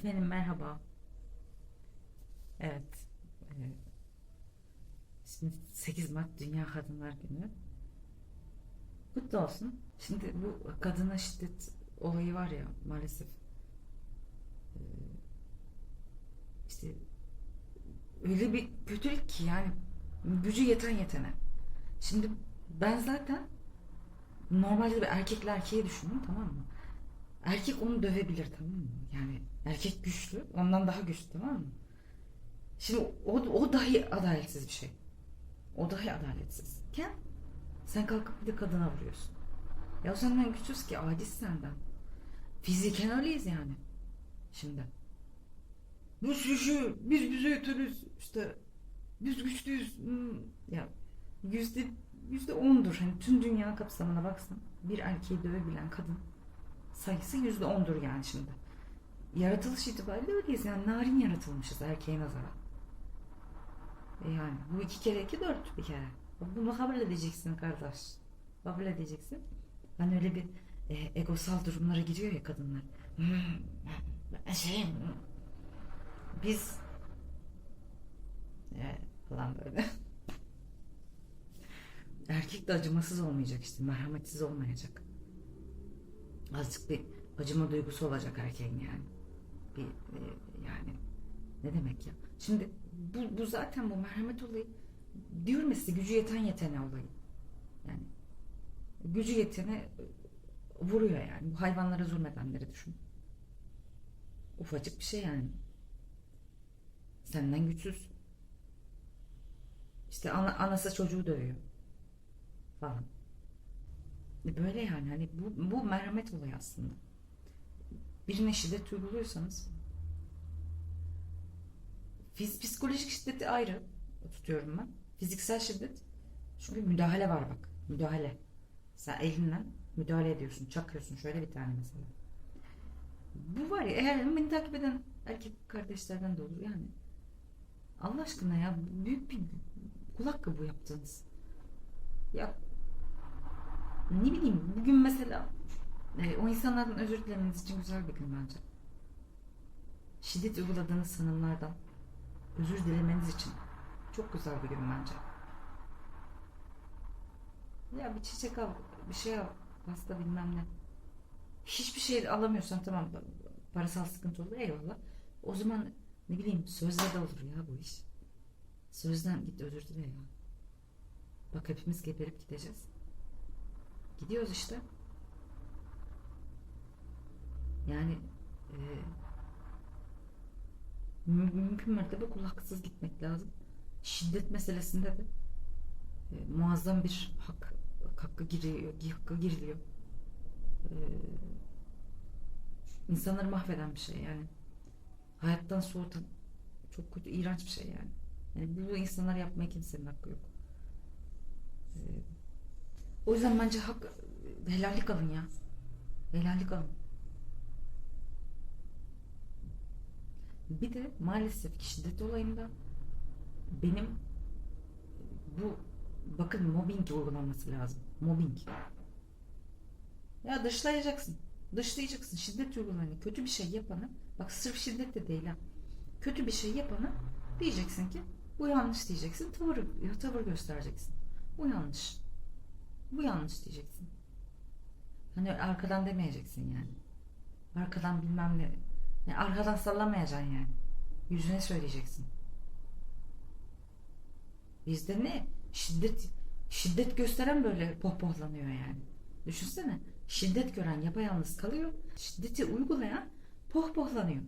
Efendim merhaba. Evet. e, Şimdi 8 Mart Dünya Kadınlar Günü. Kutlu olsun. Şimdi bu kadına şiddet olayı var ya maalesef. e, işte öyle bir kötülük ki yani gücü yeten yetene. Şimdi ben zaten normalde bir erkekle erkeği düşünün tamam mı? Erkek onu dövebilir tamam mı? Yani erkek güçlü, ondan daha güçlü tamam mı? Şimdi o, o dahi adaletsiz bir şey. O dahi adaletsizken sen kalkıp bir de kadına vuruyorsun. Ya senden güçsüz ki aciz senden. Fiziken öyleyiz yani. Şimdi. Biz güçlü, biz bize yeteriz. İşte biz güçlüyüz. Hmm. Ya yüzde yüzde ondur. Hani tüm dünya kapsamına baksan bir erkeği dövebilen kadın sayısı yüzde ondur yani şimdi. Yaratılış itibariyle öyleyiz yani narin yaratılmışız erkeğe nazaran. E yani bu iki kere iki dört bir kere. Bunu kabul edeceksin kardeş. Kabul edeceksin. Hani öyle bir e, egosal durumlara giriyor ya kadınlar. Hmm, ben şeyim. Biz e, falan böyle. Erkek de acımasız olmayacak işte. Merhametsiz olmayacak. Azıcık bir acıma duygusu olacak erkeğin yani. Bir e, yani ne demek ya? Şimdi bu, bu zaten bu merhamet olayı diyorum ya gücü yeten yetene olayı. Yani gücü yetene vuruyor yani. Bu hayvanlara zulmedenleri düşün. Ufacık bir şey yani. Senden güçsüz. İşte ana, anası çocuğu dövüyor. Falan. Böyle yani hani bu, bu merhamet olayı aslında. Birine şiddet uyguluyorsanız fiz, psikolojik şiddeti ayrı tutuyorum ben. Fiziksel şiddet çünkü müdahale var bak. Müdahale. Sen elinle müdahale ediyorsun. Çakıyorsun şöyle bir tane mesela. Bu var ya eğer beni takip eden erkek kardeşlerden de olur yani. Allah aşkına ya büyük bir kulak kabuğu yaptınız. Ya ne bileyim bugün mesela e, o insanlardan özür dilemeniz için güzel bir gün bence. Şiddet uyguladığınız sanımlardan özür dilemeniz için çok güzel bir gün bence. Ya bir çiçek al, bir şey al, pasta bilmem ne. Hiçbir şey alamıyorsan tamam parasal sıkıntı olur eyvallah. O zaman ne bileyim sözle de olur ya bu iş. Sözden git özür dile ya. Bak hepimiz geberip gideceğiz. Gidiyoruz işte. Yani e, mü- mümkün mertebe kulaksız gitmek lazım. Şiddet meselesinde de e, muazzam bir hak hakkı giriyor, hakkı giriliyor. E, insanları mahveden bir şey yani. Hayattan soğutan çok kötü, iğrenç bir şey yani. Yani bu insanlar yapmaya kimsenin hakkı yok. E, o yüzden bence hak helallik alın ya. Helallik alın. Bir de maalesef ki şiddet olayında benim bu bakın mobbing uygulanması lazım. Mobbing. Ya dışlayacaksın. Dışlayacaksın. Şiddet uygulanıyor. Kötü bir şey yapanı bak sırf şiddet de değil ha. Kötü bir şey yapanı diyeceksin ki bu yanlış diyeceksin. Tavır, tavır göstereceksin. Bu yanlış. Bu yanlış diyeceksin. Hani arkadan demeyeceksin yani. Arkadan bilmem ne. Yani arkadan sallamayacaksın yani. Yüzüne söyleyeceksin. Bizde ne? Şiddet şiddet gösteren böyle pohpohlanıyor yani. Düşünsene. Şiddet gören yapayalnız kalıyor. Şiddeti uygulayan pohpohlanıyor.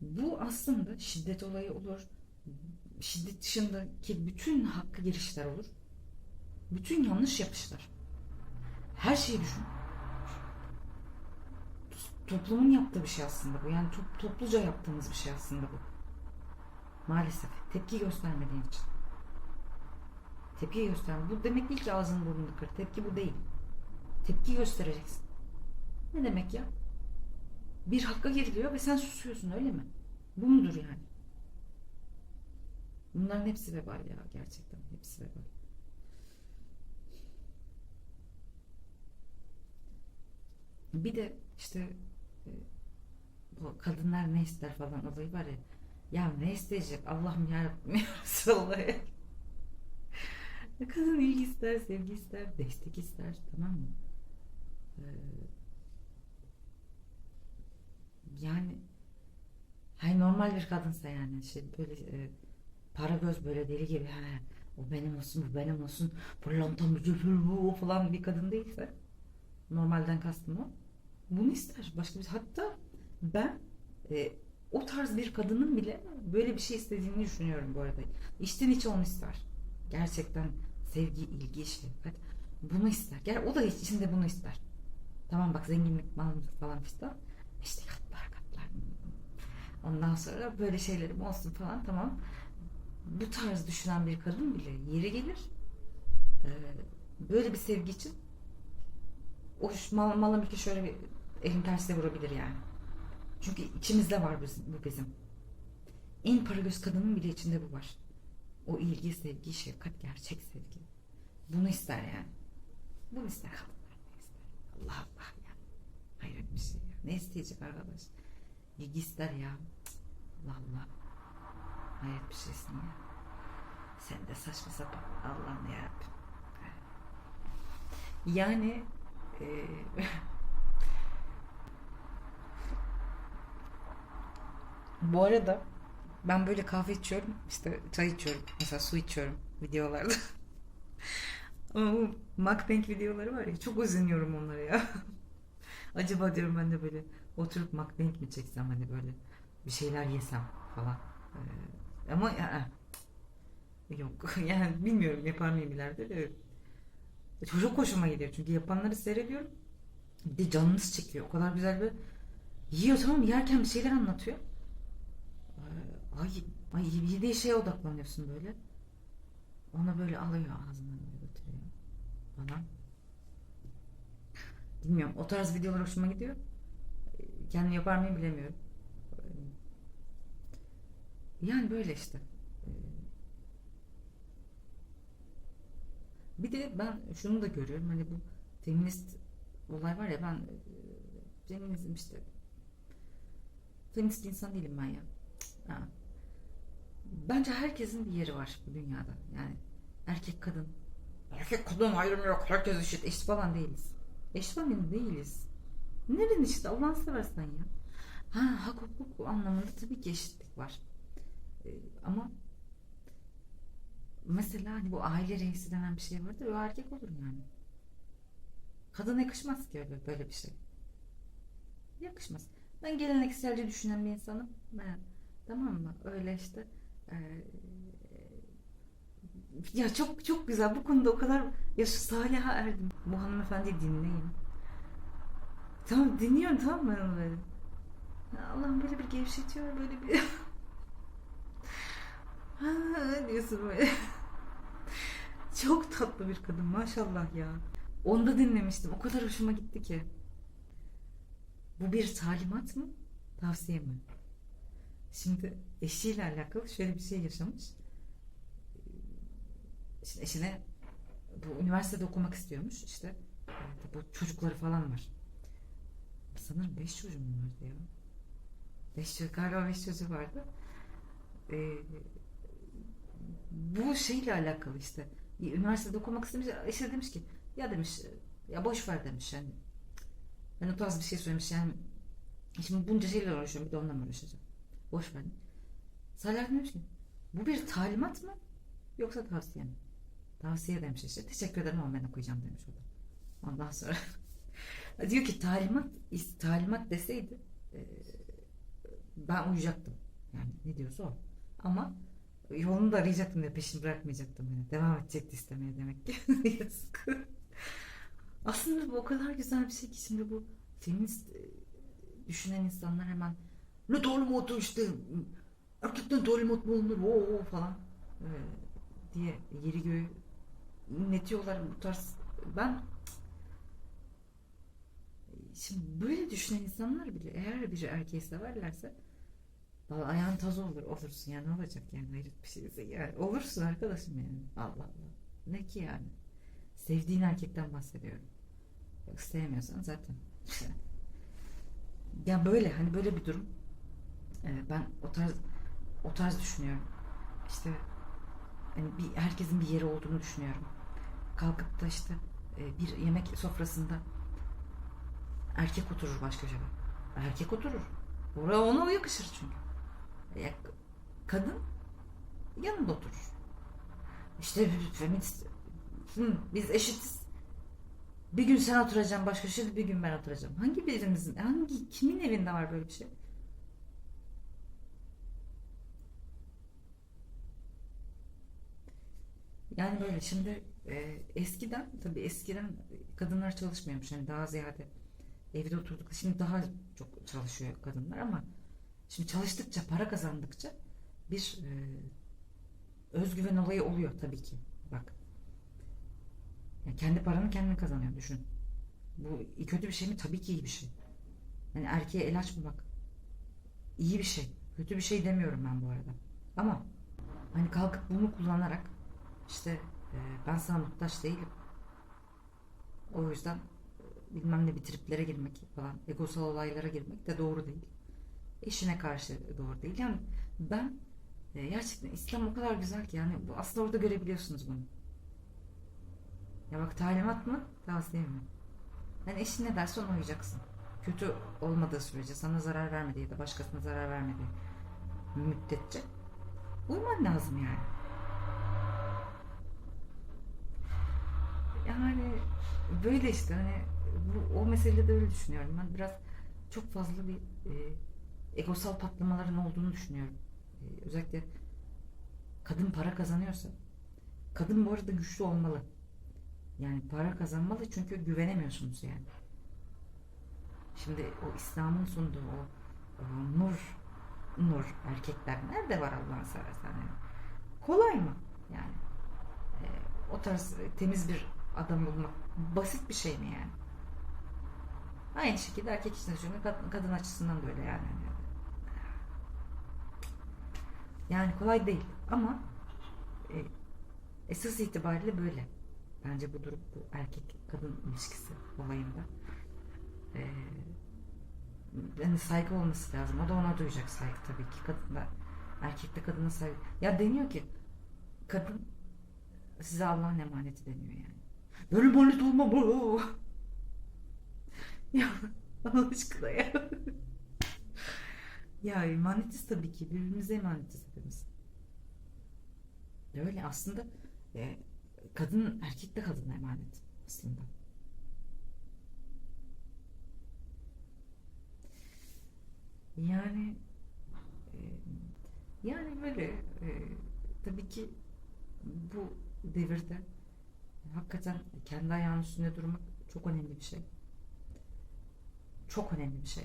Bu aslında şiddet olayı olur. Şiddet dışındaki bütün hakkı girişler olur. Bütün yanlış yapışlar. Her şeyi düşün. Toplumun yaptığı bir şey aslında bu. Yani to- topluca yaptığımız bir şey aslında bu. Maalesef. Tepki göstermediğin için. Tepki gösterme. Bu demek değil ki ağzını burnunu kır. Tepki bu değil. Tepki göstereceksin. Ne demek ya? Bir hakka giriliyor ve sen susuyorsun öyle mi? Bu mudur yani? Bunların hepsi vebal ya gerçekten. Hepsi vebal. Bir de işte e, bu kadınlar ne ister falan olayı var ya. Ya ne isteyecek Allah'ım yarabbim ya Resulallah. Kadın ilgi ister, sevgi ister, destek ister tamam mı? Ee, yani hay normal bir kadınsa yani şey böyle e, para göz böyle deli gibi he, o benim olsun bu benim olsun pırlantam falan bir kadın değilse. Normalden kastım o. Bunu ister başka bir hatta ben e, o tarz bir kadının bile böyle bir şey istediğini düşünüyorum bu arada. İçten içe onu ister. Gerçekten sevgi ilgi şefkat bunu ister. Gel o da içinde bunu ister. Tamam bak zenginlik malımlık falan fistan işte katlar katlar. Ondan sonra böyle şeylerim olsun falan tamam bu tarz düşünen bir kadın bile yeri gelir e, böyle bir sevgi için o mal, mala mülke şöyle bir elin tersine vurabilir yani. Çünkü içimizde var bizim, bu bizim. En para göz kadının bile içinde bu var. O ilgi, sevgi, şefkat, gerçek sevgi. Bunu ister yani. Bunu ister kadınlar. İster? Allah Allah ya. Hayret bir şey ya. Ne isteyecek arkadaş? İlgi ister ya. Allah Allah. Hayret bir şeysin ya. Sen de saçma sapan. Allah'ım yarabbim. Yani e, bu arada ben böyle kahve içiyorum işte çay içiyorum mesela su içiyorum videolarda ama bu mukbang videoları var ya çok özeniyorum onlara ya acaba diyorum ben de böyle oturup mukbang mi çeksem hani böyle bir şeyler yesem falan Ee, ama yok yani bilmiyorum yapar mıyım ileride de. Çok hoşuma gidiyor çünkü yapanları seyrediyorum. Bir de canınız çekiyor. O kadar güzel bir yiyor tamam yerken bir şeyler anlatıyor. Ay, ay yediği şeye odaklanıyorsun böyle. Ona böyle alıyor ağzından böyle götürüyor. Falan bilmiyorum o tarz videolar hoşuma gidiyor. Ee, kendim yapar mıyım bilemiyorum yani böyle işte Ee, Bir de ben şunu da görüyorum hani bu feminist olay var ya ben e, feminizm işte feminist insan değilim ben ya. Ha. Bence herkesin bir yeri var bu dünyada. Yani erkek kadın. Erkek kadın ayrımı yok. Herkes eşit. Eşit falan değiliz. Eşit falan değiliz. Nereden işte Allah'ını seversen ya. Ha hak hukuk anlamında tabii ki eşitlik var. Ee, ama Mesela hani bu aile reisi denen bir şey vardır. O erkek olur yani. Kadına yakışmaz ki öyle böyle bir şey. Yakışmaz. Ben gelenekselci düşünen bir insanım. Ben, tamam mı? Öyle işte. eee, ya çok çok güzel. Bu konuda o kadar ya şu Saliha Erdim. Bu hanımefendi dinleyin. Tamam dinliyorum tamam mı? ben onu Allah'ım böyle bir gevşetiyor böyle bir diyorsun böyle. Çok tatlı bir kadın maşallah ya. Onu da dinlemiştim. O kadar hoşuma gitti ki. Bu bir talimat mı? Tavsiye mi? Şimdi eşiyle alakalı şöyle bir şey yaşamış. Şimdi eşine bu üniversitede okumak istiyormuş. İşte bu çocukları falan var. Sanırım beş çocuğum vardı ya. Beş çocuk, galiba beş çocuğu vardı. Ee, bu şeyle alakalı işte. Üniversitede okumak istemiş. İşte demiş ki ya demiş ya boş ver demiş yani. Ben o tarz bir şey söylemiş yani. Şimdi bunca şeyle uğraşıyorum bir de onunla mı uğraşacağım? Boş ver. Salih demiş ki bu bir talimat mı yoksa tavsiye mi? Tavsiye demiş işte. Teşekkür ederim ama ben okuyacağım demiş o da. Ondan sonra diyor ki talimat talimat deseydi ben uyuyacaktım. Yani ne diyorsa o. Ama yolunu da arayacaktım diye peşini bırakmayacaktım. Yani. Devam edecekti istemeye demek ki. Yazık. Aslında bu o kadar güzel bir şey ki şimdi bu feminist e, düşünen insanlar hemen ne talimatı işte erkekten talimat mı olunur o falan e, diye yeri göğü inletiyorlar bu tarz. Ben şimdi böyle düşünen insanlar bile eğer bir erkeği severlerse Valla ayağın toz olur olursun ya ne olacak yani hayret bir şeyse yani olursun arkadaşım yani Allah Allah ne ki yani sevdiğin erkekten bahsediyorum yok sevmiyorsan zaten Ya böyle hani böyle bir durum. Ee, ben o tarz o tarz düşünüyorum. İşte hani bir herkesin bir yeri olduğunu düşünüyorum. Kalkıp da işte e, bir yemek sofrasında erkek oturur baş köşede. Erkek oturur. Oraya ona yakışır çünkü. Ya, kadın yanında oturur. İşte feminist biz eşitiz. Bir gün sen oturacaksın baş köşede bir gün ben oturacağım. Hangi birimizin, hangi kimin evinde var böyle bir şey? Yani böyle şimdi e, eskiden tabii eskiden kadınlar çalışmıyormuş yani daha ziyade evde oturduk. Şimdi daha çok çalışıyor kadınlar ama şimdi çalıştıkça para kazandıkça bir e, özgüven olayı oluyor tabii ki. Bak yani kendi paranı kendin kazanıyor düşün. Bu kötü bir şey mi? Tabii ki iyi bir şey. Yani erkeğe el açmamak iyi bir şey. Kötü bir şey demiyorum ben bu arada. Ama hani kalkıp bunu kullanarak işte e, ben sana muhtaç değilim. O yüzden e, bilmem ne bir triplere girmek falan, egosal olaylara girmek de doğru değil. Eşine karşı doğru değil. Yani ben e, gerçekten İslam o kadar güzel ki yani aslında orada görebiliyorsunuz bunu. Ya bak talimat mı? Tavsiye mi? Yani eşin ne derse ona uyacaksın. Kötü olmadığı sürece sana zarar vermediği ya da başkasına zarar vermediği müddetçe uyman lazım yani. Yani böyle işte hani bu, o meselede de öyle düşünüyorum. Ben biraz çok fazla bir e, egosal patlamaların olduğunu düşünüyorum. E, özellikle kadın para kazanıyorsa kadın bu arada güçlü olmalı. Yani para kazanmalı çünkü güvenemiyorsunuz yani. Şimdi o İslam'ın sunduğu o, o nur nur erkekler nerede var Allah'ın seversen yani. Kolay mı yani? E, o tarz temiz bir adam bulmak basit bir şey mi yani? Aynı şekilde erkek için de kadın açısından da öyle yani. Yani kolay değil ama e, esas itibariyle böyle. Bence bu durum bu erkek kadın ilişkisi olayında. E, yani saygı olması lazım. O da ona duyacak saygı tabii ki. Kadın da erkek de kadına saygı. Ya deniyor ki kadın size Allah'ın emaneti deniyor yani. Böyle emanet olmamalı. ya Allah aşkına ya. Ya emanetiz tabii ki. Birbirimize emanetiz hepimiz. Öyle aslında e, kadın erkek de kadına emanet aslında. Yani e, yani böyle e, tabii ki bu devirde hakikaten kendi ayağının üstünde durmak çok önemli bir şey. Çok önemli bir şey.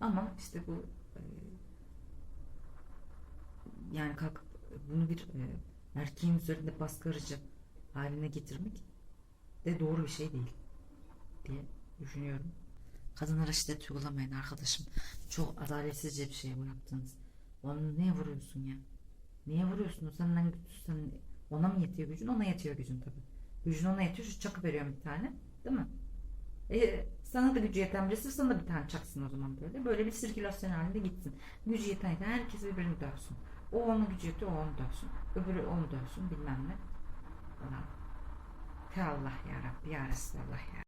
Ama işte bu yani kalkıp bunu bir e, erkeğin üzerinde baskı haline getirmek de doğru bir şey değil diye düşünüyorum. Kadınlara şiddet uygulamayın arkadaşım. Çok adaletsizce bir şey bu yaptığınız. Onu niye vuruyorsun ya? Niye vuruyorsun? O senden güçlüsen ona mı yetiyor gücün? Ona yetiyor gücün tabii. Gücün ona yetiyor. Şu çakı veriyorum bir tane. Değil mi? E, sana da gücü yeten birisi sana da bir tane çaksın o zaman böyle. Böyle bir sirkülasyon halinde gitsin. Gücü yeten herkes birbirini dövsün. O ona gücü yetiyor o onu dövsün. Öbürü onu dövsün bilmem ne. Falan. Ya Allah ya Rabbi ya Resulallah ya.